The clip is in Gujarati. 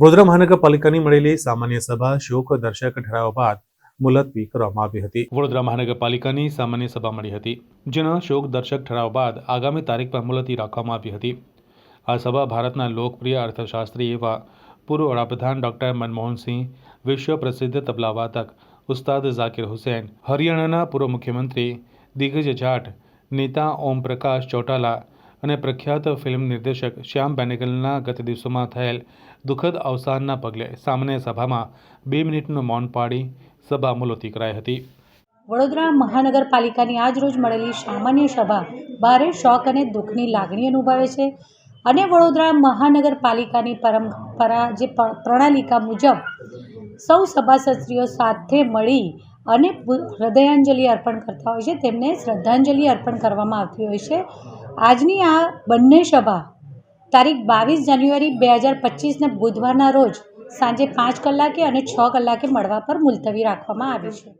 વડોદરા મહાનગરપાલિકાની મળેલી સામાન્ય સભા શોક દર્શક ઠરાવ બાદ મુલતવી કરવામાં આવી હતી. વડોદરા મહાનગરપાલિકાની સામાન્ય સભા મળી હતી, જેના શોક દર્શક ઠરાવ બાદ આગામી તારીખ પર મુલતવી રાખવામાં આવી હતી. આ સભા ભારતના લોકપ્રિય અર્થશાસ્ત્રી એવા પૂર્વ વડાપ્રધાન ડોક્ટર મનમોહનસિંહ, વિશ્વ પ્રસિદ્ધ તબલા વાદક ઉસ્તાદ ઝાકિર હુસૈન, હરિયાણાના પૂર્વ મુખ્યમંત્રી દિગ્ગજ જાટ, નેતા ઓમ પ્રકાશ ચૌટાલા અને પ્રખ્યાત ફિલ્મ નિર્દેશક શ્યામ બેનેગલના ગત દિવસોમાં થયેલ દુઃખદ અવસાનના પગલે સામાન્ય સભામાં બે મિનિટનું મૌન પાડી સભા મુલતવી કરાઈ હતી. વડોદરા મહાનગરપાલિકાની આજરોજ મળેલી સામાન્ય સભા ભારે શોક અને દુઃખની લાગણી અનુભવે છે અને વડોદરા મહાનગરપાલિકાની પરંપરા જે પ્રણાલિકા મુજબ સૌ સભાસદશ્રીઓ સાથે મળી અને હૃદયાંજલિ અર્પણ કરતા હોય છે. તેમને શ્રદ્ધાંજલિ અર્પણ કરવામાં આવતી હોય છે. આજની આ બંને સભા તારીખ બાવીસ જાન્યુઆરી બે હજાર પચીસને બુધવારના રોજ સાંજે પાંચ કલાકે અને છ કલાકે મળવા પર મુલતવી રાખવામાં આવી છે.